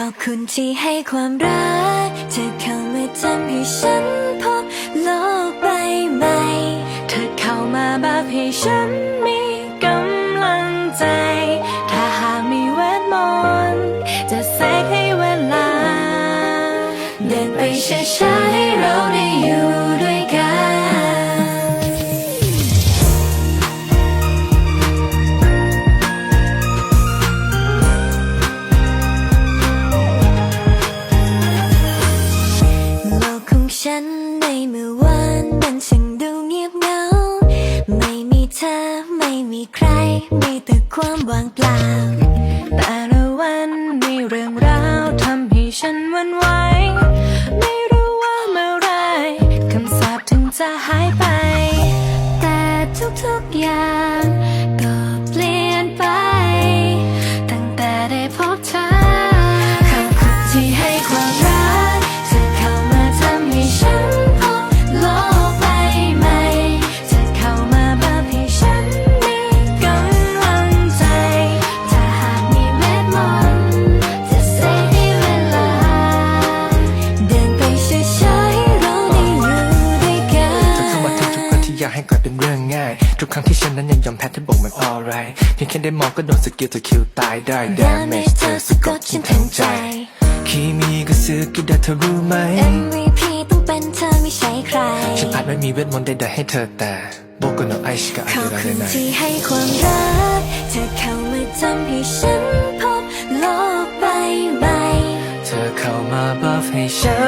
ขอบคุณที่ให้ความรัก เธอเข้ามาทำให้ฉันพบโลกใบใหม่ เธอเข้ามาแบบให้ฉันมีกำลังใจ ถ้าหากมีเวทมนต์จะเสกให้เวลา เดินไปช้าๆให้เราได้อยู่ด้วย ฉันในเมื่อวานมันช่างดูเงียบเหงา ไม่มีเธอไม่มีใคร มีแต่ความว่างเปล่า แต่ละวันมีเรื่องราวทำให้ฉันวันไหว ไม่รู้ว่าเมื่อไรคำสาปถึงจะหายไป แต่ทุกๆอย่าง อยากให้กลายเป็นเรื่องง่าย ทุกครั้งที่ฉันนั้นยังยอมแพ้เธอบอกมัน alright เพียงแค่ได้มองก็โดนสกิลเธอคิวตายได้ damage เธอสะกดฉันทั้งใจคีมีก็ซื้อกินได้เธอรู้ไหม MVP ต้องเป็นเธอไม่ใช่ใคร ฉันอาจไม่มีเวทมนต์ใดๆให้เธอแต่โบก็โนไอชิกะขอะอบไรคุณไหนที่ให้ความรักเธอเข้ามาทำให้ฉันพบโลกใบใหม่ เธอเข้ามาบัฟให้ฉัน